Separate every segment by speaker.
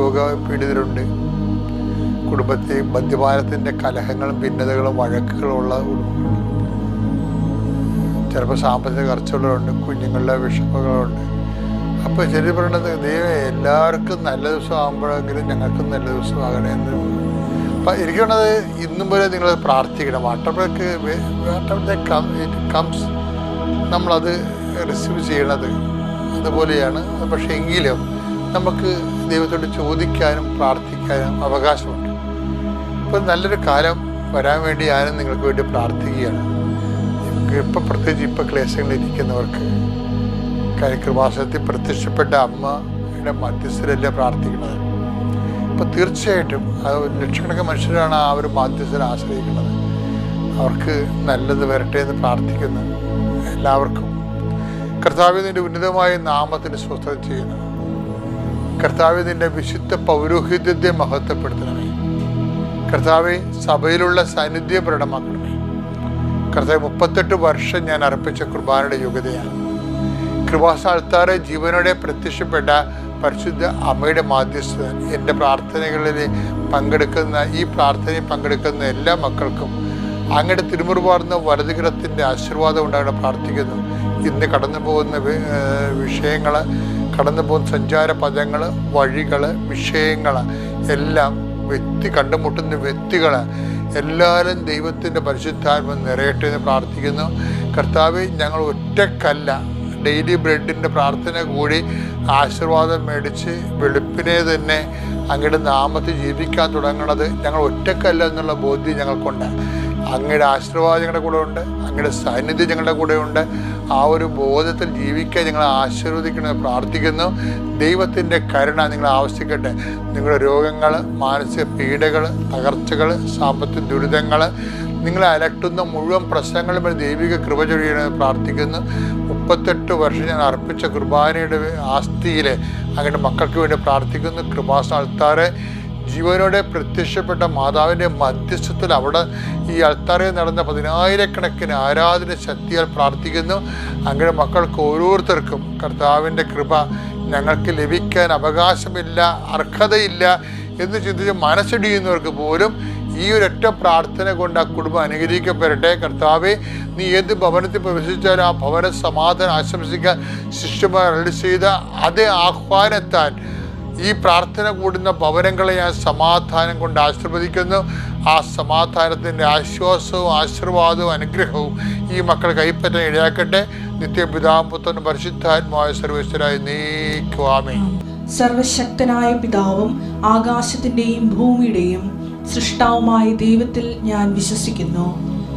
Speaker 1: രോഗപീഡിതരുണ്ട്. കുടുംബത്തിൽ മദ്യപാനത്തിന്റെ കലഹങ്ങളും ഭിന്നതകളും വഴക്കുകളും ഉള്ള ചിലപ്പോൾ സാമ്പത്തിക കർച്ചകളുണ്ട് കുഞ്ഞുങ്ങളുടെ വിഷമങ്ങളുണ്ട്. അപ്പോൾ ശരി പറയണത് ദൈവം എല്ലാവർക്കും നല്ല ദിവസമാകുമ്പോഴെങ്കിലും ഞങ്ങൾക്കും നല്ല ദിവസമാകണേ എന്ന്. അപ്പം എനിക്ക് ഇന്നും പോലെ നിങ്ങൾ പ്രാർത്ഥിക്കണം. വാട്ടപ്പഴക്ക് ഇറ്റ് കംസ് നമ്മളത് റിസീവ് ചെയ്യണത്. അതുപോലെയാണ്. പക്ഷേ എങ്കിലും നമുക്ക് ദൈവത്തോട് ചോദിക്കാനും പ്രാർത്ഥിക്കാനും അവകാശമുണ്ട്. ഇപ്പം നല്ലൊരു കാലം വരാൻ വേണ്ടി ഞാനും നിങ്ങൾക്ക് വേണ്ടി പ്രാർത്ഥിക്കുകയാണ്. ഇപ്പം പ്രത്യേകിച്ച് ഇപ്പം ക്ലേശങ്ങളിൽ ഇരിക്കുന്നവർക്ക് കൃപാസനത്തിൽ പ്രത്യക്ഷപ്പെട്ട അമ്മയുടെ മധ്യസ്ഥരല്ലേ പ്രാർത്ഥിക്കുന്നത്? അപ്പം തീർച്ചയായിട്ടും അത് ലക്ഷക്കണക്കിന് മനുഷ്യരാണ് ആ ഒരു മധ്യസ്ഥരെ ആശ്രയിക്കുന്നത്. അവർക്ക് നല്ലത് വരട്ടെ എന്ന് പ്രാർത്ഥിക്കുന്നു എല്ലാവർക്കും. കർത്താവിന്റെ ഉന്നതമായ നാമത്തിന് സ്വസ്ഥത ചെയ്യുന്നു. കർത്താവിന്റെ വിശുദ്ധ പൗരോഹിത്യത്തെ മഹത്വപ്പെടുത്തണമേ. കർത്താവെ സഭയിലുള്ള സാന്നിധ്യം പ്രകടമാക്കണമേ. കർത്താവ് മുപ്പത്തെട്ട് വർഷം ഞാൻ അർപ്പിച്ച കുർബാനയുടെ യോഗ്യതയാണ്. കൃപാസ്ഥാനത്താറെ ജീവനോടെ പ്രത്യക്ഷപ്പെട്ട പരിശുദ്ധ അമ്മയുടെ മാധ്യസ്ഥത എന്റെ പ്രാർത്ഥനകളിൽ പങ്കെടുക്കുന്ന ഈ പ്രാർത്ഥനയിൽ പങ്കെടുക്കുന്ന എല്ലാ മക്കൾക്കും അങ്ങയുടെ തിരുമുറുപാർന്ന വലതുകിടത്തിന്റെ ആശീർവാദം ഉണ്ടാകണം പ്രാർത്ഥിക്കുന്നു. ഇന്ന് കടന്നു പോകുന്ന വിഷയങ്ങൾ കടന്നു പോകുന്ന സഞ്ചാര പദങ്ങൾ വഴികൾ വിഷയങ്ങൾ എല്ലാം വ്യക്തി കണ്ടുമുട്ടുന്ന വ്യക്തികൾ എല്ലാവരും ദൈവത്തിന്റെ പരിശുദ്ധാത്മ നിറയട്ടെ എന്ന് പ്രാർത്ഥിക്കുന്നു. കർത്താവ് ഞങ്ങൾ ഒറ്റക്കല്ല. ഡെയിലി ബ്രെഡിന്റെ പ്രാർത്ഥന കൂടി ആശീർവാദം മേടിച്ച് വെളുപ്പിനെ തന്നെ അങ്ങയുടെ നാമത്തിൽ ജീവിക്കാൻ തുടങ്ങണത് ഞങ്ങൾ ഒറ്റക്കല്ല എന്നുള്ള ബോധ്യം ഞങ്ങൾക്കുണ്ട്. അങ്ങയുടെ ആശീർവാദം ഞങ്ങളുടെ കൂടെ ഉണ്ട്. അങ്ങയുടെ സാന്നിധ്യം ഞങ്ങളുടെ കൂടെ ഉണ്ട് ആ ഒരു ബോധത്തിൽ ജീവിക്കാൻ നിങ്ങളെ ആശീർവദിക്കണമെന്ന് പ്രാർത്ഥിക്കുന്നു. ദൈവത്തിന്റെ കരുണ നിങ്ങൾ ആവശ്യിക്കട്ടെ നിങ്ങളുടെ രോഗങ്ങൾ മാനസിക പീഡകൾ തകർച്ചകൾ സാമ്പത്തിക ദുരിതങ്ങൾ നിങ്ങളെ അലട്ടുന്ന മുഴുവൻ പ്രശ്നങ്ങളും ദൈവിക കൃപ ചൊരിയണമെന്ന് പ്രാർത്ഥിക്കുന്നു. മുപ്പത്തെട്ട് വർഷം ഞാൻ അർപ്പിച്ച കുർബാനയുടെ ആസ്തിയിൽ അങ്ങനെ മക്കൾക്ക് വേണ്ടി പ്രാർത്ഥിക്കുന്നു. കൃപാസന അൾത്താറെ ജീവനോടെ പ്രത്യക്ഷപ്പെട്ട മാതാവിന്റെ മധ്യസ്ഥത്തിൽ അവിടെ ഈ അൾത്താറയിൽ നടന്ന പതിനായിരക്കണക്കിന് ആരാധന ശക്തിയാൽ പ്രാർത്ഥിക്കുന്നു. അങ്ങനെ മക്കൾക്ക് ഓരോരുത്തർക്കും കർത്താവിന്റെ കൃപ ഞങ്ങൾക്ക് ലഭിക്കാൻ അവകാശമില്ല അർഹതയില്ല എന്ന് ചിന്തിച്ച് മനസ്സിടിയുന്നവർക്ക് പോലും ഈ ഒരൊറ്റ പ്രാർത്ഥന കൊണ്ട് ആ കുടുംബം അനുഗ്രഹിക്കപ്പെടട്ടെ. കർത്താവെ നീ ഏത് ഭവനത്തിൽ പ്രവേശിച്ചാലും ആ ഭവന സമാധാനം ആശംസിക്കാൻ ശിഷ്യമാർ ചെയ്ത അതേ ആഹ്വാനത്താൽ ഈ പ്രാർത്ഥന കൂടുന്ന ഭവനങ്ങളെ ഞാൻ സമാധാനം കൊണ്ട് ആശീർവദിക്കുന്നു. ആ സമാധാനത്തിന്റെ ആശ്വാസവും ആശീർവാദവും അനുഗ്രഹവും ഈ മക്കൾ കൈപ്പറ്റാൻ ഇടയാക്കട്ടെ. നിത്യപിതാമ്പുത്തനും പരിശുദ്ധാത്മായ സർവേശ്വരായി നീക്കുവാമേ
Speaker 2: സർവശക്തനായ പിതാവും ആകാശത്തിന്റെയും ഭൂമിയുടെയും സൃഷ്ടാവുമായ ദൈവത്തിൽ ഞാൻ വിശ്വസിക്കുന്നു.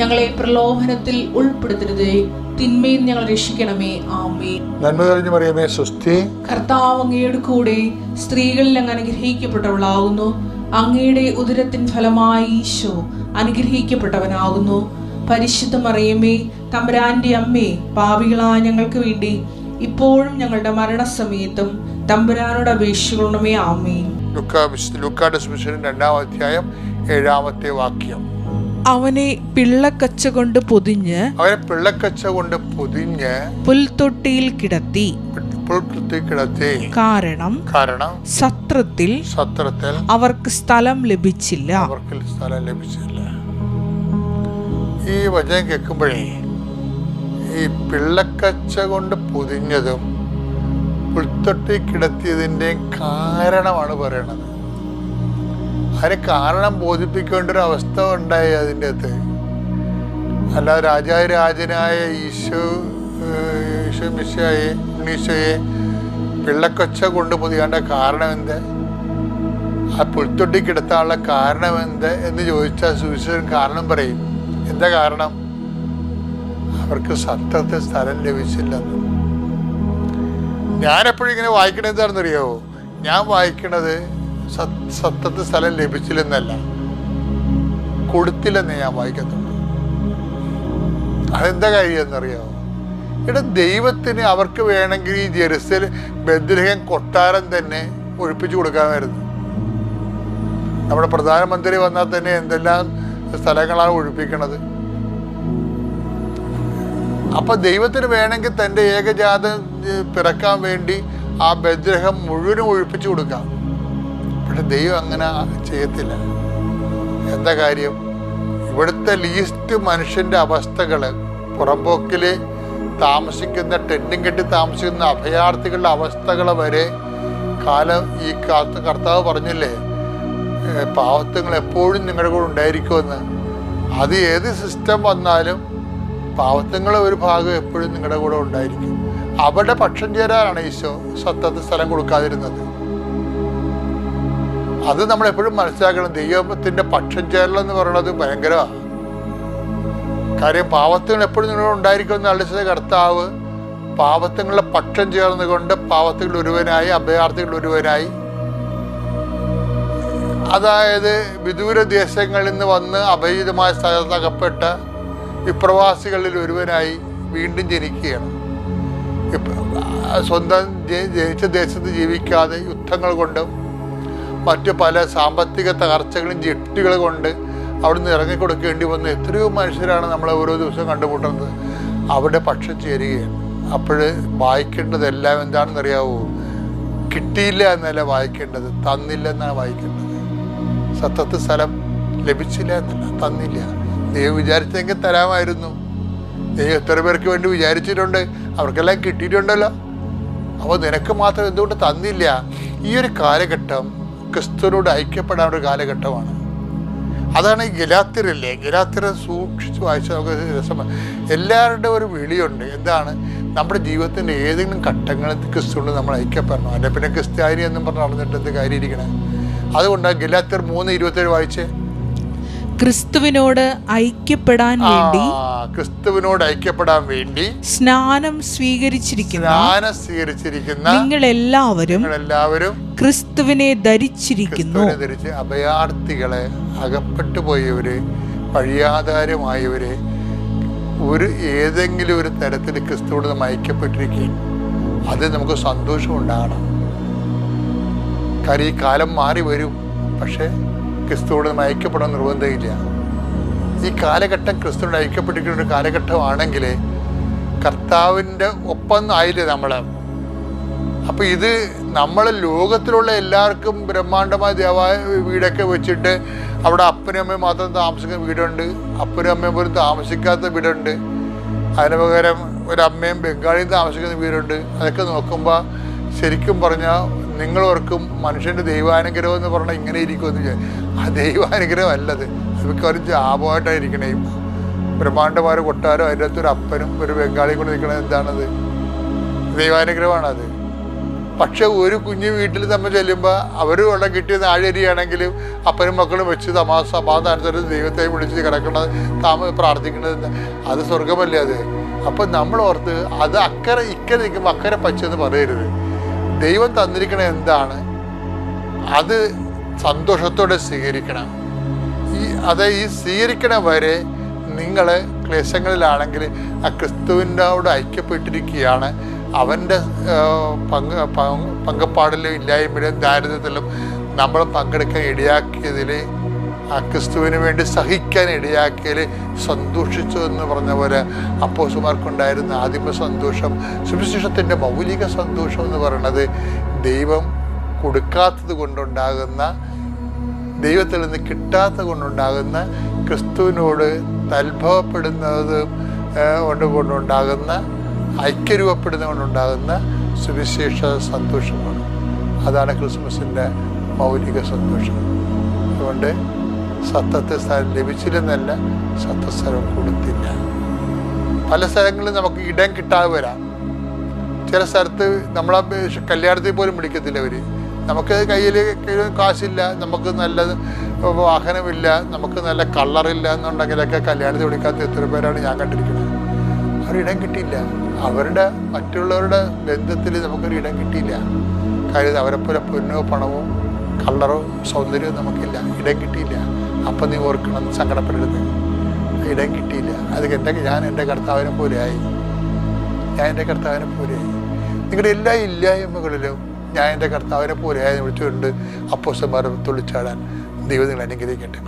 Speaker 2: ഞങ്ങളെ പ്രലോഭനത്തിൽ ഉൾപ്പെടുത്തരുതേ. തിന്മയിൽ ഞങ്ങൾ രക്ഷിക്കണമേ. ആമേ
Speaker 1: നന്മ തെളിഞ്ഞു പറയുമേ സ്വസ്തി.
Speaker 2: കർത്താവ് അങ്ങയുടെ കൂടെ സ്ത്രീകളിൽ അങ്ങ് അനുഗ്രഹിക്കപ്പെട്ടവളാകുന്നു. അങ്ങയുടെ ഉദരത്തിൻ ഫലമായി ഈശോ അനുഗ്രഹിക്കപ്പെട്ടവനാകുന്നു. പരിശുദ്ധ മറിയമേ തമ്പുരാന്റെ അമ്മേ പാവികളായ ഞങ്ങൾക്ക് വേണ്ടി ഇപ്പോഴും ഞങ്ങളുടെ മരണസമയത്തും തമ്പുരാനോട് അപേക്ഷിക്കണമേ. ആമേ
Speaker 1: ലുക്കാ ലുക്കാന്റെ സുവിശേഷം രണ്ടാം അധ്യായം ഏഴാമത്തെ വാക്യം.
Speaker 2: അവനെ പിള്ളക്കച്ച കൊണ്ട് പൊതിഞ്ഞ്
Speaker 1: അവനെ പിള്ളക്കച്ച കൊണ്ട് പൊതിഞ്ഞ്
Speaker 2: പുൽത്തൊട്ടിയിൽ കിടത്തി.
Speaker 1: കിടത്തി.
Speaker 2: കാരണം
Speaker 1: കാരണം
Speaker 2: സത്രത്തിൽ
Speaker 1: സത്രത്തിൽ
Speaker 2: അവർക്ക് സ്ഥലം ലഭിച്ചില്ല.
Speaker 1: അവർക്ക് സ്ഥലം ലഭിച്ചില്ല. ഈ വചനം കേൾക്കുമ്പോഴേ ഈ പിള്ളക്കച്ച കൊണ്ട് പൊതിഞ്ഞതും പുൽത്തൊട്ടി കിടത്തിയതിന്റെയും കാരണമാണ് പറയണത്. അതിന് കാരണം ബോധിപ്പിക്കേണ്ട ഒരു അവസ്ഥ ഉണ്ടായി അതിന്റെ അകത്ത്. അല്ല രാജാരാജനായ ഈശോ ഈശോ മിശയെ ഉണ്ണീശോയെ പിള്ളക്കൊച്ച കൊണ്ട് പൊതിയേണ്ട കാരണം എന്ത് ആ പുൽത്തൊട്ടി കിടത്താനുള്ള കാരണം എന്ത് എന്ന് ചോദിച്ചാൽ സുവിശേഷൻ കാരണം പറയും. എന്താ കാരണം? അവർക്ക് സത്യത്തെ സ്ഥലം ലഭിച്ചില്ലെന്ന്. ഞാനെപ്പോഴും ഇങ്ങനെ വായിക്കണത് എന്താണെന്നറിയാവോ? ഞാൻ വായിക്കണത് സത്യത്തിൽ സ്ഥലം ലഭിച്ചില്ലെന്നല്ല. കൊടുത്തില്ലെന്ന് ഞാൻ വായിക്കത്തുള്ളൂ അതെന്താ കഴിയെന്നറിയാമോ ഇവിടെ ദൈവത്തിന് അവർക്ക് വേണമെങ്കിൽ ഈ ജെറുസൽ ബദ്രഹം കൊട്ടാരം തന്നെ ഒഴിപ്പിച്ചു കൊടുക്കാമായിരുന്നു. നമ്മുടെ പ്രധാനമന്ത്രി വന്നാൽ തന്നെ എന്തെല്ലാം സ്ഥലങ്ങളാണ് ഒഴിപ്പിക്കണത്? അപ്പൊ ദൈവത്തിന് വേണമെങ്കിൽ തന്റെ ഏകജാതം പിറക്കാൻ വേണ്ടി ആ ബദ്രഹം മുഴുവനും ഒഴിപ്പിച്ചു കൊടുക്കാം. പക്ഷെ ദൈവം അങ്ങനെ ചെയ്യത്തില്ല. എന്താ കാര്യം? ഇവിടുത്തെ ലീസ്റ്റ് മനുഷ്യന്റെ അവസ്ഥകൾ പുറമ്പോക്കിൽ താമസിക്കുന്ന ടെന്റും കെട്ടി താമസിക്കുന്ന അഭയാർത്ഥികളുടെ അവസ്ഥകൾ വരെ കാലം ഈ കർത്താവ് പറഞ്ഞില്ലേ ഏഹ് പാവത്തുങ്ങൾ എപ്പോഴും നിങ്ങളുടെ കൂടെ ഉണ്ടായിരിക്കുമെന്ന്. അത് ഏത് സിസ്റ്റം വന്നാലും പാവത്തുങ്ങളെ ഒരു ഭാഗം എപ്പോഴും നിങ്ങളുടെ കൂടെ ഉണ്ടായിരിക്കും. അവരുടെ പക്ഷം ചേരാനാണ് ഈശോ സത്യത്തിൽ സ്ഥലം കൊടുക്കാതിരുന്നത്. അത് നമ്മൾ എപ്പോഴും മനസ്സിലാക്കണം. ദൈവത്തിന്റെ പക്ഷം ചേരൽ എന്ന് പറയുന്നത് ഭയങ്കരമാണ് കാര്യം. പാവത്തിന് എപ്പോഴും നിങ്ങളോട് ഉണ്ടായിരിക്കുമെന്ന് അളിച്ചത് കർത്താവ് പാവത്തുങ്ങളുടെ പക്ഷം ചേർന്നുകൊണ്ട് പാവത്തുകൾ ഒരുവനായി അഭയാർത്ഥികൾ ഒരുവനായി. അതായത് വിദൂര ദേശങ്ങളിൽ നിന്ന് വന്ന് അഭയിതമായ സ്ഥലത്ത് അകപ്പെട്ട വിപ്രവാസികളിൽ ഒരുവനായി വീണ്ടും ജനിക്കുകയാണ്. സ്വന്തം ജനിച്ച ദേശത്ത് ജീവിക്കാതെ യുദ്ധങ്ങൾ കൊണ്ടും മറ്റു പല സാമ്പത്തിക തകർച്ചകളും ജെട്ടുകൾ കൊണ്ട് അവിടുന്ന് ഇറങ്ങിക്കൊടുക്കേണ്ടി വന്ന. എത്രയോ മനുഷ്യരാണ് നമ്മളെ ഓരോ ദിവസവും കണ്ടുമുട്ടുന്നത്. അവിടെ പക്ഷം ചേരുകയാണ്. അപ്പോൾ വായിക്കേണ്ടതെല്ലാം എന്താണെന്ന് അറിയാവോ കിട്ടിയില്ല എന്നല്ല വായിക്കേണ്ടത്. തന്നില്ല എന്നാണ് വായിക്കേണ്ടത്. സത്യത്തിൽ സ്ഥലം ലഭിച്ചില്ല എന്നല്ല. തന്നില്ല. ദൈവം വിചാരിച്ചെങ്കിൽ തരാമായിരുന്നു. ദൈവം എത്ര പേർക്ക് വേണ്ടി വിചാരിച്ചിട്ടുണ്ട്? അവർക്കെല്ലാം കിട്ടിയിട്ടുണ്ടല്ലോ. അപ്പോൾ നിനക്ക് മാത്രം എന്തുകൊണ്ട് തന്നില്ല? ഈ ഒരു കാലഘട്ടം ക്രിസ്തുവിനോട് ഐക്യപ്പെടാൻ ഒരു കാലഘട്ടമാണ്. അതാണ് ഈ ഗലാത്തിരല്ലേ ഗലാത്തിര സൂക്ഷിച്ച് വായിച്ചാൽ നമുക്ക് രസമാണ്. എല്ലാവരുടെയും ഒരു വിളിയുണ്ട്. എന്താണ്? നമ്മുടെ ജീവിതത്തിന്റെ ഏതെങ്കിലും ഘട്ടങ്ങളിൽ ക്രിസ്തുവിനോട് നമ്മൾ ഐക്യപ്പെടണം. അല്ലെ പിന്നെ ക്രിസ്ത്യാനി എന്നും പറഞ്ഞ് നടന്നിട്ട് എന്ത് കാര്യം ഇരിക്കണേ അതുകൊണ്ടാണ് ഗലാത്തിർ മൂന്ന് ഇരുപത്തേഴ് വായിച്ചേ.
Speaker 2: ക്രിസ്തുവിനോട് ഐക്യപ്പെടാൻ വേണ്ടി
Speaker 1: ക്രിസ്തുവിനോട് ഐക്യപ്പെടാൻ വേണ്ടി
Speaker 2: സ്നാനം സ്വീകരിച്ചിരിക്കുന്ന.
Speaker 1: സ്നാനം സ്വീകരിച്ചിരിക്കുന്ന
Speaker 2: നിങ്ങൾ എല്ലാവരും
Speaker 1: നിങ്ങളെല്ലാവരും
Speaker 2: ക്രിസ്തുവിനെ ധരിച്ചിരിക്കുന്നു.
Speaker 1: ധരിച്ച് അഭയാർത്ഥികളെ അകപ്പെട്ടു പോയവര് വഴിയാധാരമായവര് ഒരു ഏതെങ്കിലും ഒരു തരത്തിൽ ക്രിസ്തുവോട് നമ്മൾ ഐക്യപ്പെട്ടിരിക്കുകയും അത് നമുക്ക് സന്തോഷം ഉണ്ടാകണം. കാര്യം ഈ കാലം മാറി വരും. പക്ഷേ ക്രിസ്തുവോട് ഐക്യപ്പെടാൻ നിർബന്ധമില്ല ഈ കാലഘട്ടം ക്രിസ്തുവിനോട് ഐക്യപ്പെട്ടിരിക്കുന്ന ഒരു കാലഘട്ടമാണെങ്കിൽ കർത്താവിന്റെ ഒപ്പം ആയില്ലേ നമ്മൾ? അപ്പോൾ ഇത് നമ്മൾ ലോകത്തിലുള്ള എല്ലാവർക്കും ബ്രഹ്മാണ്ഡമായ ദേവായ വീടൊക്കെ വെച്ചിട്ട് അവിടെ അപ്പനും അമ്മയും മാത്രം താമസിക്കുന്ന വീടുണ്ട്. അപ്പനും അമ്മയും പോലും താമസിക്കാത്ത വീടുണ്ട്. അതിന് പകരം ഒരമ്മയും ബംഗാളിയും താമസിക്കുന്ന വീടുണ്ട്. അതൊക്കെ നോക്കുമ്പോൾ ശരിക്കും പറഞ്ഞാൽ നിങ്ങളോർക്കും മനുഷ്യന്റെ ദൈവാനുഗ്രഹം എന്ന് പറഞ്ഞാൽ ഇങ്ങനെ ഇരിക്കുമെന്ന് വിചാരിക്കും ആ ദൈവാനുഗ്രഹം അല്ലത് മിക്കവാറും ജാപമായിട്ടായിരിക്കണേ ബ്രഹ്മാണ്ഡമായ കൊട്ടാരം അതിന്റെ അകത്തൊരു അപ്പനും ഒരു ബംഗാളിയും കൂടെ നിൽക്കണത് എന്താണത്? ദൈവാനുഗ്രഹമാണത്. പക്ഷെ ഒരു കുഞ്ഞു വീട്ടിൽ നമ്മൾ ചെല്ലുമ്പോൾ അവർ വെള്ളം കിട്ടിയ നാഴരിയാണെങ്കിലും അപ്പനും മക്കളും വെച്ച് തമാ സമാധാനത്തോടെ ദൈവത്തെ വിളിച്ച് കിടക്കണത് താമ പ്രാർത്ഥിക്കണത് അത് സ്വർഗമല്ലേ അത്? അപ്പം നമ്മൾ ഓർത്ത് അത് അക്കരെ ഇക്കരെ നിൽക്കുമ്പോൾ അക്കരെ പച്ചെന്ന് പറയരുത്. ദൈവം തന്നിരിക്കണ എന്താണ്? അത് സന്തോഷത്തോടെ സ്വീകരിക്കണം. ഈ അത് ഈ സ്വീകരിക്കണ വരെ നിങ്ങൾ ക്ലേശങ്ങളിലാണെങ്കിൽ ആ ക്രിസ്തുവിനോട് ഐക്യപ്പെട്ടിരിക്കുകയാണ്. അവന്റെ പങ്ക് പങ്കപ്പാടിലും ഇല്ലായ്മയിലും ദാരിദ്ര്യത്തിലും നമ്മൾ പങ്കെടുക്കാൻ ഇടയാക്കിയതിൽ ആ ക്രിസ്തുവിന് വേണ്ടി സഹിക്കാൻ ഇടയാക്കിയതിൽ സന്തോഷിച്ചു എന്ന് പറഞ്ഞ പോലെ അപ്പോസുമാർക്കുണ്ടായിരുന്ന ആദിമ സന്തോഷം സുവിശേഷത്തിന്റെ മൗലിക സന്തോഷം എന്ന് പറയുന്നത് ദൈവം കൊടുക്കാത്തത് കൊണ്ടുണ്ടാകുന്ന ദൈവത്തിൽ നിന്ന് കിട്ടാത്ത കൊണ്ടുണ്ടാകുന്ന ക്രിസ്തുവിനോട് തൽഭവപ്പെടുന്നത് കൊണ്ട് കൊണ്ടുണ്ടാകുന്ന ഐക്യരൂപപ്പെടുന്നത് കൊണ്ടുണ്ടാകുന്ന സുവിശേഷ സന്തോഷമാണ്. അതാണ് ക്രിസ്മസിന്റെ മൗലിക സന്തോഷം. അതുകൊണ്ട് സത്തത്തെ സ്ഥലം ലഭിച്ചില്ലെന്നല്ല സത്തസ്ഥലം കൊടുത്തില്ല. പല സ്ഥലങ്ങളിലും നമുക്ക് ഇടം കിട്ടാതെ വരാം. ചില സ്ഥലത്ത് നമ്മളെ കല്യാണത്തിൽ പോലും വിളിക്കത്തില്ല അവർ നമുക്ക് കയ്യിൽ കാശില്ല നമുക്ക് നല്ല വാഹനമില്ല നമുക്ക് നല്ല കളറില്ല എന്നുണ്ടെങ്കിലൊക്കെ കല്യാണത്തിൽ വിളിക്കാത്ത എത്ര പേരാണ് ഞാൻ കണ്ടിരിക്കുന്നത്. അവരിടം കിട്ടിയില്ല. അവരുടെ മറ്റുള്ളവരുടെ ബന്ധത്തിൽ നമുക്കൊരു ഇടം കിട്ടിയില്ല. കാര്യം അവരെപ്പോലെ പൊന്നോ പണമോ കളറോ സൗന്ദര്യവും നമുക്കില്ല. ഇടം കിട്ടിയില്ല. അപ്പം നീ ഓർക്കണം സങ്കടപ്പെടരുത്. ഇടം കിട്ടിയില്ല. അത് എന്റെ ഞാൻ എന്റെ കർത്താവിനെ പോലെയായി. ഞാൻ എന്റെ കർത്താവിനെ പോലെയായി. നിങ്ങളുടെ എല്ലാ ഇല്ലായ്മകളിലും ഞാൻ എന്റെ കർത്താവിനെ പോലെയായി വിളിച്ചുകൊണ്ട് അപ്പോസന്മാർ തുള്ളിച്ചാടാൻ ദൈവം നിങ്ങൾ അനുഗ്രഹിക്കട്ടെ.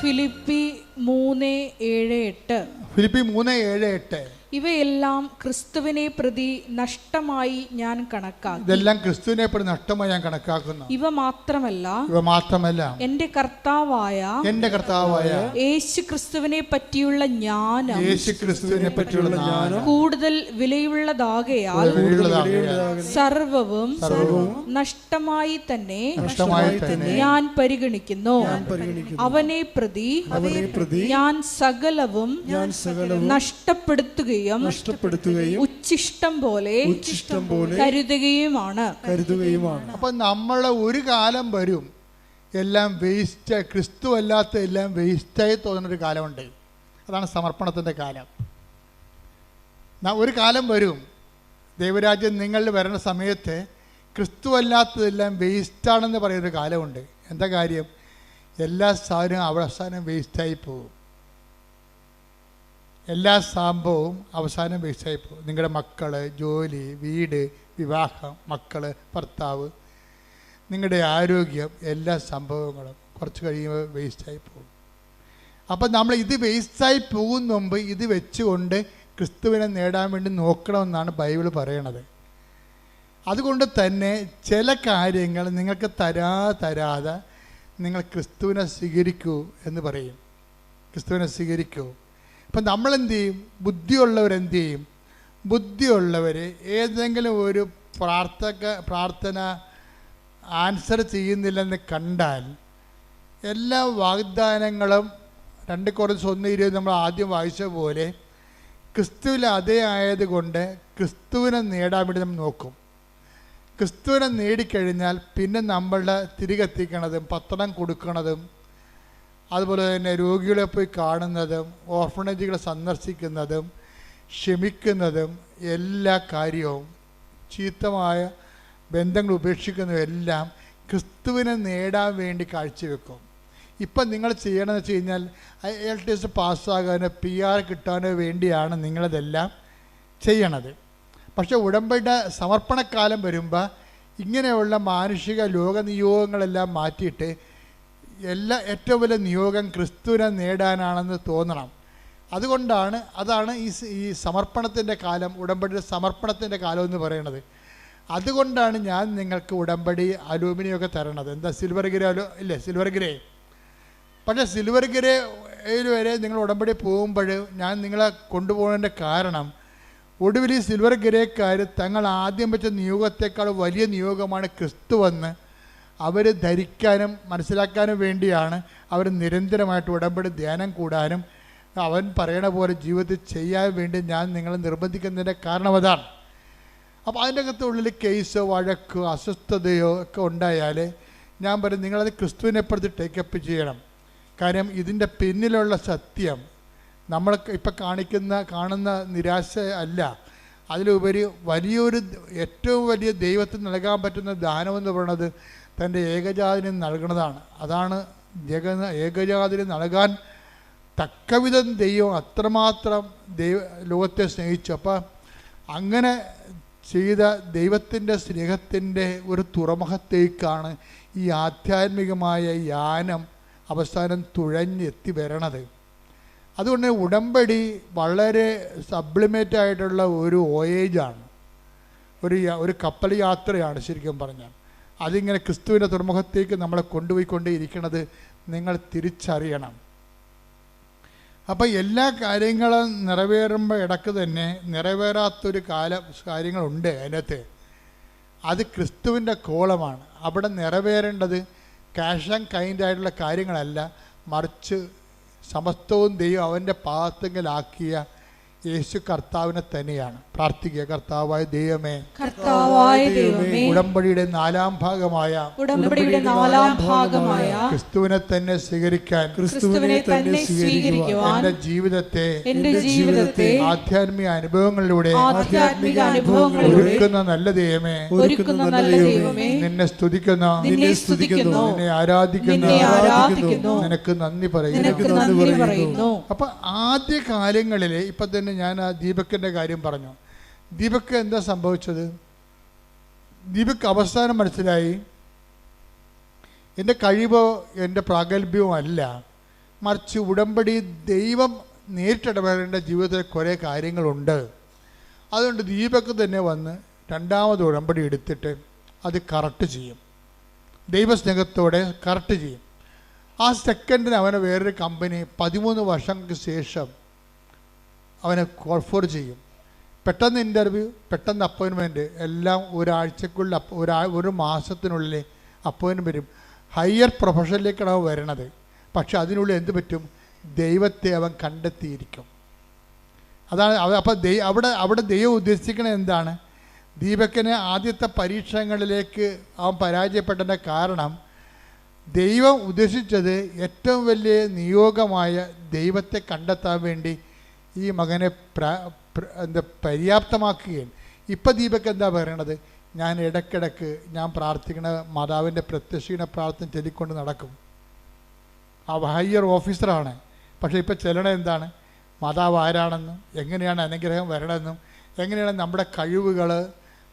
Speaker 2: ഫിലിപ്പി മൂന്ന് ഏഴ് എട്ട്.
Speaker 1: ഫിലിപ്പി മൂന്ന് ഏഴ് എട്ട്.
Speaker 2: ഇവയെല്ലാം ക്രിസ്തുവിനെ പ്രതി നഷ്ടമായി ഞാൻ കണക്കാക്കി.
Speaker 1: ഇതെല്ലാം ക്രിസ്തുവിനെ പ്രതി നഷ്ടമായി ഞാൻ കണക്കാക്കുന്നു.
Speaker 2: ഇവ മാത്രമല്ല
Speaker 1: ഇവ മാത്രമല്ല
Speaker 2: എന്റെ കർത്താവായ
Speaker 1: എന്റെ കർത്താവായ
Speaker 2: യേശു ക്രിസ്തുവിനെ പറ്റിയുള്ള ജ്ഞാനം
Speaker 1: യേശു ക്രിസ്തുവിനെ പറ്റിയുള്ള ജ്ഞാനം
Speaker 2: കൂടുതൽ വിലയുള്ളതാകയാൽ സർവവും നഷ്ടമായി തന്നെ
Speaker 1: നഷ്ടമായി തന്നെ
Speaker 2: ഞാൻ പരിഗണിക്കുന്നു. അവനെ പ്രതി
Speaker 3: അവനെ പ്രതി
Speaker 2: ഞാൻ സകലവും
Speaker 3: ഞാൻ സകലവും
Speaker 2: നഷ്ടപ്പെടുത്തുകയും
Speaker 3: നഷ്ടപ്പെടുത്തുകയും
Speaker 2: ഉച്ചിഷ്ടം പോലെ
Speaker 3: ഉച്ചിഷ്ടം പോലെ
Speaker 2: കരുതുകയുമാണ്.
Speaker 3: കരുതുകയുമാണ്.
Speaker 1: അപ്പൊ നമ്മളെ ഒരു കാലം വരും. എല്ലാം വേസ്റ്റ് ക്രിസ്തു അല്ലാത്ത എല്ലാം വേസ്റ്റായി തോന്നുന്നൊരു കാലമുണ്ട്. അതാണ് സമർപ്പണത്തിന്റെ കാലം. ഒരു കാലം വരും. ദൈവരാജ്യം നിങ്ങളിൽ വരുന്ന സമയത്ത് ക്രിസ്തു അല്ലാത്തതെല്ലാം വേസ്റ്റാണെന്ന് പറയുന്നൊരു കാലമുണ്ട്. എന്താ കാര്യം? എല്ലാ സാധനവും അവസാനം വേസ്റ്റായി പോകും. എല്ലാ സംഭവവും അവസാനം വേസ്റ്റായി പോകും നിങ്ങളുടെ മക്കൾ ജോലി വീട് വിവാഹം മക്കൾ ഭർത്താവ് നിങ്ങളുടെ ആരോഗ്യം എല്ലാ സംഭവങ്ങളും കുറച്ച് കഴിയുമ്പോൾ വേസ്റ്റായി പോകും അപ്പം നമ്മൾ ഇത് വേസ്റ്റായി പോകുന്ന മുമ്പ് ഇത് വെച്ചുകൊണ്ട് ക്രിസ്തുവിനെ നേടാൻ വേണ്ടി നോക്കണമെന്നാണ് ബൈബിൾ പറയണത്. അതുകൊണ്ട് തന്നെ ചില കാര്യങ്ങൾ നിങ്ങൾക്ക് തരാ തരാതെ നിങ്ങൾ ക്രിസ്തുവിനെ സ്വീകരിക്കൂ എന്ന് പറയും. ക്രിസ്തുവിനെ സ്വീകരിക്കൂ. അപ്പം നമ്മളെന്ത് ചെയ്യും ബുദ്ധിയുള്ളവരെന്ത് ചെയ്യും ബുദ്ധിയുള്ളവർ ഏതെങ്കിലും ഒരു പ്രാർത്ഥക പ്രാർത്ഥന ആൻസർ ചെയ്യുന്നില്ലെന്ന് കണ്ടാൽ എല്ലാ വാഗ്ദാനങ്ങളും രണ്ട് കുറച്ച് ഒന്ന് ഇരുപത് നമ്മൾ ആദ്യം വായിച്ച പോലെ ക്രിസ്തുവിൽ അതേ ആയതുകൊണ്ട് ക്രിസ്തുവിനെ നേടാൻ വേണ്ടി നമ്മൾ നോക്കും. ക്രിസ്തുവിനെ നേടിക്കഴിഞ്ഞാൽ പിന്നെ നമ്മളുടെ തിരികെത്തിക്കണതും പത്രം കൊടുക്കണതും അതുപോലെ തന്നെ രോഗികളെ പോയി കാണുന്നതും ഓർഫണേജുകളെ സന്ദർശിക്കുന്നതും ക്ഷമിക്കുന്നതും എല്ലാ കാര്യവും ചീത്തമായ ബന്ധങ്ങൾ ഉപേക്ഷിക്കുന്നതും എല്ലാം ക്രിസ്തുവിനെ നേടാൻ വേണ്ടി കാഴ്ചവെക്കും. ഇപ്പം നിങ്ങൾ ചെയ്യണമെന്ന് വെച്ച് കഴിഞ്ഞാൽ എൽ ടി എസ് പാസ്സാകാനോ പി ആർ കിട്ടാനോ വേണ്ടിയാണ് നിങ്ങളിതെല്ലാം ചെയ്യണത്. പക്ഷേ ഉടമ്പടിയുടെ സമർപ്പണക്കാലം വരുമ്പോൾ ഇങ്ങനെയുള്ള മാനുഷിക ലോക നിയോഗങ്ങളെല്ലാം മാറ്റിയിട്ട് എല്ലാ ഏറ്റവും വലിയ നിയോഗം ക്രിസ്തുവിനെ നേടാനാണെന്ന് തോന്നണം. അതുകൊണ്ടാണ് അതാണ് ഈ ഈ സമർപ്പണത്തിന്റെ കാലം ഉടമ്പടിയുടെ സമർപ്പണത്തിന്റെ കാലം എന്ന് പറയുന്നത്. അതുകൊണ്ടാണ് ഞാൻ നിങ്ങൾക്ക് ഉടമ്പടി അലൂമിനിയൊക്കെ തരണത്. എന്താ സിൽവർ ഗ്രേ അലോ ഇല്ലേ സിൽവർ ഗ്രേ? പക്ഷേ സിൽവർ ഗ്രേയിൽ വരെ നിങ്ങൾ ഉടമ്പടി പോകുമ്പോൾ ഞാൻ നിങ്ങളെ കൊണ്ടുപോകുന്നതിന്റെ കാരണം ഒടുവിൽ ഈ സിൽവർ ഗ്രേക്കാർ തങ്ങൾ ആദ്യം വെച്ച നിയോഗത്തേക്കാൾ വലിയ നിയോഗമാണ് ക്രിസ്തു വന്ന് അവർ ധരിക്കാനും മനസ്സിലാക്കാനും വേണ്ടിയാണ് അവർ നിരന്തരമായിട്ട് ഉടമ്പടി ധ്യാനം കൂടാനും അവൻ പറയണ പോലെ ജീവിതത്തിൽ ചെയ്യാൻ വേണ്ടി ഞാൻ നിങ്ങളെ നിർബന്ധിക്കുന്നതിന്റെ കാരണം അതാണ്. അപ്പോൾ അതിന്റെ അകത്ത് ഉള്ളിൽ കേസോ വഴക്കോ അസ്വസ്ഥതയോ ഒക്കെ ഉണ്ടായാൽ ഞാൻ പറയും നിങ്ങളത് ക്രിസ്തുവിനെ പ്രതി ടേക്കപ്പ് ചെയ്യണം. കാര്യം ഇതിന്റെ പിന്നിലുള്ള സത്യം നമ്മൾ ഇപ്പം കാണിക്കുന്ന കാണുന്ന നിരാശ അല്ല. അതിലുപരി വലിയൊരു ഏറ്റവും വലിയ ദൈവത്തിന് നൽകാൻ പറ്റുന്ന ദാനമെന്ന് പറയുന്നത് തന്റെ ഏകജാതിന് നൽകുന്നതാണ് അതാണ് ജഗ ഏകജാതിന് നൽകാൻ തക്കവിധം ദൈവം അത്രമാത്രം ദൈവ ലോകത്തെ സ്നേഹിച്ചു. അപ്പം അങ്ങനെ ചെയ്ത ദൈവത്തിന്റെ സ്നേഹത്തിന്റെ ഒരു തുറമുഖത്തേക്കാണ് ഈ ആധ്യാത്മികമായ യാനം അവസാനം തുഴഞ്ഞെത്തി വരണത്. അതുകൊണ്ട് ഉടമ്പടി വളരെ സബ്ലിമേറ്റ് ആയിട്ടുള്ള ഒരു വോയേജാണ് ഒരു ഒരു കപ്പൽ യാത്രയാണ് ശരിക്കും പറഞ്ഞാൽ. അതിങ്ങനെ ക്രിസ്തുവിന്റെ തുറമുഖത്തേക്ക് നമ്മളെ കൊണ്ടുപോയിക്കൊണ്ടേയിരിക്കുന്നത് നിങ്ങൾ തിരിച്ചറിയണം. അപ്പോൾ എല്ലാ കാര്യങ്ങളും നിറവേറുമ്പോൾ ഇടയ്ക്ക് തന്നെ നിറവേറാത്തൊരു കാല കാര്യങ്ങളുണ്ട് അതിനകത്ത്. അത് ക്രിസ്തുവിന്റെ കോളമാണ്. അവിടെ നിറവേറേണ്ടത് ക്യാഷ് ആൻഡ് കൈൻഡ് ആയിട്ടുള്ള കാര്യങ്ങളല്ല. മറിച്ച് സമസ്തവും ദൈവം അവന്റെ പാദത്തെങ്കിലാക്കിയ യേശു കർത്താവിനെ തന്നെയാണ്. പ്രാർത്ഥിക്കുക കർത്താവായ ദൈവമേ
Speaker 2: കർത്താവായ ദൈവമേ
Speaker 1: ഉടമ്പടിയുടെ നാലാം ഭാഗമായ
Speaker 2: ഉടമ്പടിയുടെ നാലാം ഭാഗമായ
Speaker 1: ക്രിസ്തുവിനെ തന്നെ സ്വീകരിക്കാൻ
Speaker 2: ക്രിസ്തുവിനെ തന്നെ സ്വീകരിക്കുവാൻ
Speaker 1: എന്റെ ജീവിതത്തെ
Speaker 2: എന്റെ ജീവിതത്തെ
Speaker 1: ആധ്യാത്മിക അനുഭവങ്ങളിലൂടെ
Speaker 2: ആധ്യാത്മിക അനുഭവങ്ങളിലൂടെ
Speaker 1: ഒരുക്കുന്ന നല്ല ദൈവമേ
Speaker 2: ഒരുക്കുന്ന നല്ല ദൈവമേ
Speaker 1: നിന്നെ സ്തുതിക്കുന്നു
Speaker 2: നിന്നെ സ്തുതിക്കുന്നു
Speaker 1: നിന്നെ ആരാധിക്കുന്നു
Speaker 2: ആരാധിക്കുന്നു
Speaker 1: നിനക്ക് നന്ദി പറയുന്നു
Speaker 2: നിനക്ക് നന്ദി പറയുന്നു.
Speaker 1: അപ്പൊ ആദ്യ കാലങ്ങളിലെ ഇപ്പൊ തന്നെ ഞാൻ ആ ദീപക്കിന്റെ കാര്യം പറഞ്ഞു. ദീപക്ക് എന്താ സംഭവിച്ചത്? ദീപക്ക് അവസാനം മനസ്സിലായി എന്റെ കഴിവോ എന്റെ പ്രാഗൽഭ്യവും അല്ല. മറിച്ച് ഉടമ്പടി ദൈവം നേരിട്ടിടപെടേണ്ട ജീവിതത്തിൽ കുറേ കാര്യങ്ങളുണ്ട്. അതുകൊണ്ട് ദീപക്ക് തന്നെ വന്ന് രണ്ടാമത് ഉടമ്പടി എടുത്തിട്ട് അത് കറക്റ്റ് ചെയ്യും. ദൈവസ്നേഹത്തോടെ കറക്റ്റ് ചെയ്യും. ആ സെക്കൻഡിന് അവനെ വേറൊരു കമ്പനി പതിമൂന്ന് വർഷങ്ങൾക്ക് ശേഷം അവനെ കോർഫോർ ചെയ്യും. പെട്ടെന്ന് ഇന്റർവ്യൂ പെട്ടെന്ന് അപ്പോയിൻമെന്റ് എല്ലാം ഒരാഴ്ചക്കുള്ളിൽ ഒരാ ഒരു മാസത്തിനുള്ളിൽ അപ്പോയിൻമെന്റ് വരും. ഹയർ പ്രൊഫഷനിലേക്കാണ് വരണത്. പക്ഷെ അതിനുള്ളിൽ എന്ത് പറ്റും? ദൈവത്തെ അവൻ കണ്ടെത്തിയിരിക്കും. അതാണ് അപ്പോൾ ദൈ അവിടെ അവിടെ ദൈവം ഉദ്ദേശിക്കുന്നത് എന്താണ്? ദീപക്കിന് ആദ്യത്തെ പരീക്ഷണങ്ങളിലേക്ക് അവൻ പരാജയപ്പെട്ടതിന്റെ കാരണം ദൈവം ഉദ്ദേശിച്ചത് ഏറ്റവും വലിയ നിയോഗമായ ദൈവത്തെ കണ്ടെത്താൻ വേണ്ടി ഈ മകനെ എന്താ പര്യാപ്തമാക്കുകയും. ഇപ്പം ദീപക്ക് എന്താ പറയണത്? ഞാൻ ഇടയ്ക്കിടയ്ക്ക് ഞാൻ പ്രാർത്ഥിക്കണ മാതാവിന്റെ പ്രത്യക്ഷീണ പ്രാർത്ഥന ചൊല്ലിക്കൊണ്ട് നടക്കും. ആ ഹയർ ഓഫീസറാണ്. പക്ഷേ ഇപ്പോൾ ചെല്ലണ എന്താണ്? മാതാവ് ആരാണെന്നും എങ്ങനെയാണ് അനുഗ്രഹം വരണമെന്നും എങ്ങനെയാണ് നമ്മുടെ കഴിവുകൾ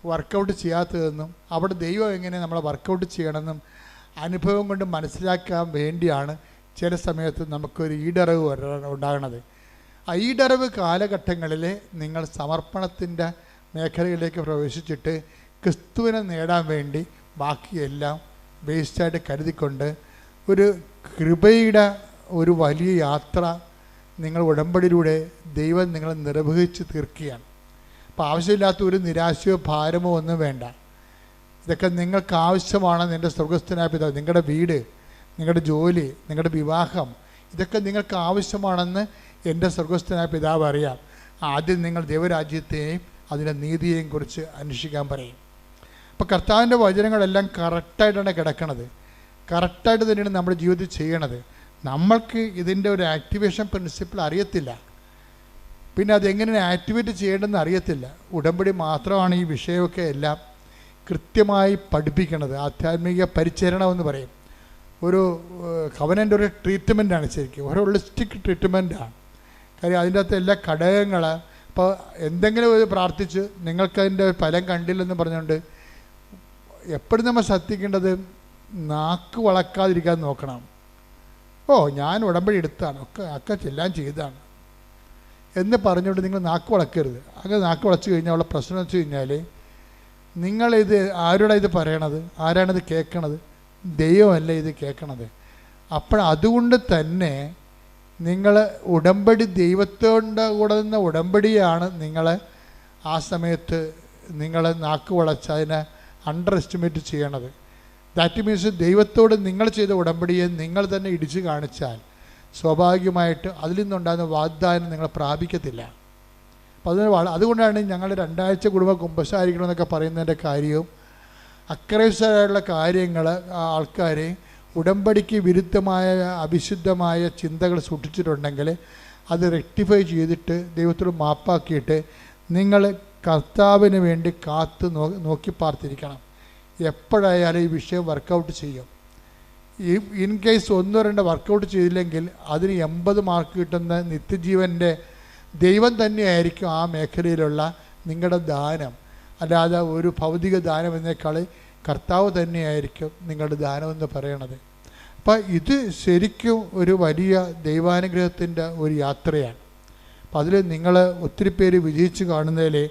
Speaker 1: വർക്കൗട്ട് ചെയ്യാത്തതെന്നും അവിടെ ദൈവം എങ്ങനെ നമ്മളെ വർക്കൗട്ട് ചെയ്യണമെന്നും അനുഭവം കൊണ്ട് മനസ്സിലാക്കാൻ വേണ്ടിയാണ് ചില സമയത്ത് നമുക്കൊരു ഈടറിവ് ഉണ്ടാകണത്. ഈടറിവ് കാലഘട്ടങ്ങളിൽ നിങ്ങൾ സമർപ്പണത്തിന്റെ മേഖലയിലേക്ക് പ്രവേശിച്ചിട്ട് ക്രിസ്തുവിനെ നേടാൻ വേണ്ടി ബാക്കിയെല്ലാം വേസ്റ്റായിട്ട് കരുതിക്കൊണ്ട് ഒരു കൃപയുടെ ഒരു വലിയ യാത്ര നിങ്ങൾ ഉടമ്പടിയിലൂടെ ദൈവം നിങ്ങളെ നിർവഹിച്ച് തീർക്കുകയാണ്. അപ്പോൾ ആവശ്യമില്ലാത്ത ഒരു നിരാശയോ ഭാരമോ ഒന്നും വേണ്ട. ഇതൊക്കെ നിങ്ങൾക്ക് ആവശ്യമാണ് നിന്റെ സ്വർഗസ്ഥനായ പിതാവ്. നിങ്ങളുടെ വീട് നിങ്ങളുടെ ജോലി നിങ്ങളുടെ വിവാഹം ഇതൊക്കെ നിങ്ങൾക്ക് ആവശ്യമാണെന്ന് എന്റെ സ്വർഗസ്ഥനായ പിതാവ് അറിയാം. ആദ്യം നിങ്ങൾ ദൈവരാജ്യത്തെയും അതിന്റെ നീതിയെയും കുറിച്ച് അന്വേഷിക്കാൻ പറയും. അപ്പോൾ കർത്താവിന്റെ വചനങ്ങളെല്ലാം കറക്റ്റായിട്ടാണ് കിടക്കണത്. കറക്റ്റായിട്ട് തന്നെയാണ് നമ്മുടെ ജീവിതത്തിൽ ചെയ്യണത്. നമ്മൾക്ക് ഇതിന്റെ ഒരു ആക്ടിവേഷൻ പ്രിൻസിപ്പിൾ അറിയത്തില്ല. പിന്നെ അതെങ്ങനെയാണ് ആക്ടിവേറ്റ് ചെയ്യേണ്ടതെന്ന് അറിയത്തില്ല. ഉടമ്പടി മാത്രമാണ് ഈ വിഷയമൊക്കെ എല്ലാം കൃത്യമായി പഠിപ്പിക്കണത്. ആധ്യാത്മിക പരിചരണമെന്ന് പറയും. ഒരു കവനന്റെ ഒരു ട്രീറ്റ്മെന്റാണ് ശരിക്കും. ഒരു ഹോളിസ്റ്റിക് ട്രീറ്റ്മെന്റാണ് കാര്യം അതിന്റെ അകത്ത് എല്ലാ ഘടകങ്ങൾ ഇപ്പോൾ എന്തെങ്കിലും ഒരു പ്രാർത്ഥിച്ച് നിങ്ങൾക്കതിന്റെ ഫലം കണ്ടില്ലെന്ന് പറഞ്ഞുകൊണ്ട് എപ്പോഴും നമ്മൾ ശ്രദ്ധിക്കേണ്ടത് നാക്ക് വളക്കാതിരിക്കാൻ നോക്കണം. ഓ ഞാൻ ഉടമ്പടി എടുത്താണ്. ഒക്കെ ഒക്കെ ചെല്ലാം ചെയ്താണ്. എന്ന് പറഞ്ഞുകൊണ്ട് നിങ്ങൾ നാക്ക് വളക്കരുത്. അങ്ങനെ നാക്ക് വളച്ച് കഴിഞ്ഞാൽ ഉള്ള പ്രശ്നം വെച്ച് കഴിഞ്ഞാൽ നിങ്ങളിത് ആരോടാ ഇത് പറയണത്? ആരാണിത് കേൾക്കണത് ദൈവമല്ല ഇത് കേൾക്കണത് അപ്പോൾ അതുകൊണ്ട് തന്നെ നിങ്ങൾ ഉടമ്പടി ദൈവത്തോടെ കൂടെ നിന്ന ഉടമ്പടിയാണ് നിങ്ങളെ ആ സമയത്ത് നിങ്ങൾ നാക്ക് വളച്ച് അതിനെ അണ്ടർ എസ്റ്റിമേറ്റ് ചെയ്യണത്. ദാറ്റ് മീൻസ് ദൈവത്തോട് നിങ്ങൾ ചെയ്ത ഉടമ്പടിയെ നിങ്ങൾ തന്നെ ഇടിച്ചു കാണിച്ചാൽ സ്വാഭാവികമായിട്ട് അതിൽ നിന്നുണ്ടാകുന്ന വാഗ്ദാനം നിങ്ങൾ പ്രാപിക്കത്തില്ല. അപ്പോൾ അതിന് അതുകൊണ്ടാണ് ഞങ്ങൾ രണ്ടാഴ്ച കുടുംബ കുമ്പസാരിക്കണം എന്നൊക്കെ പറയുന്നതിന്റെ കാര്യവും അക്രൈസ്തരായിട്ടുള്ള കാര്യങ്ങൾ ആൾക്കാരെ ഉടമ്പടിക്ക് വിരുദ്ധമായ അവിശുദ്ധമായ ചിന്തകൾ സൂക്ഷിച്ചിട്ടുണ്ടെങ്കിൽ അത് റെക്ടിഫൈ ചെയ്തിട്ട് ദൈവത്തോട് മാപ്പാക്കിയിട്ട് നിങ്ങൾ കർത്താവിന് വേണ്ടി കാത്ത് നോ നോക്കി പാർത്തിരിക്കണം. എപ്പോഴായാലും ഈ വിഷയം വർക്കൗട്ട് ചെയ്യും. ഈ ഇൻ കേസ് ഒന്നോ രണ്ട് വർക്കൗട്ട് ചെയ്തില്ലെങ്കിൽ അതിന് എൺപത് മാർക്ക് കിട്ടുന്ന നിത്യജീവന്റെ ദൈവം തന്നെയായിരിക്കും ആ മേഖലയിലുള്ള നിങ്ങളുടെ ദാനം. അല്ലാതെ ഒരു ഭൗതിക ദാനം എന്നേക്കാൾ കർത്താവ് തന്നെയായിരിക്കും നിങ്ങളുടെ ദാനമെന്ന് പറയണത്. അപ്പം ഇത് ശരിക്കും ഒരു വലിയ ദൈവാനുഗ്രഹത്തിന്റെ ഒരു യാത്രയാണ്. അപ്പം അതിൽ നിങ്ങൾ ഒത്തിരി പേര് വിജയിച്ച് കാണുന്നതിൽ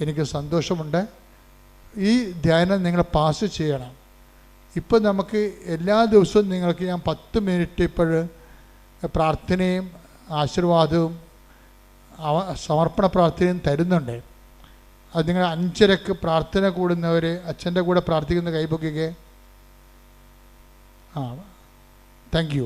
Speaker 1: എനിക്ക് സന്തോഷമുണ്ട്. ഈ ധ്യാനം നിങ്ങൾ പാസ് ചെയ്യണം. ഇപ്പം നമുക്ക് എല്ലാ ദിവസവും നിങ്ങൾക്ക് ഞാൻ പത്ത് മിനിറ്റ് ഇപ്പോൾ പ്രാർത്ഥനയും ആശീർവാദവും സമർപ്പണ പ്രാർത്ഥനയും തരുന്നുണ്ട്. അത് നിങ്ങൾ അഞ്ചരക്ക് പ്രാർത്ഥന കൂടുന്നവർ അച്ഛന്റെ കൂടെ പ്രാർത്ഥിക്കുന്ന കൈപൊക്കിക്കെ ആ താങ്ക് യു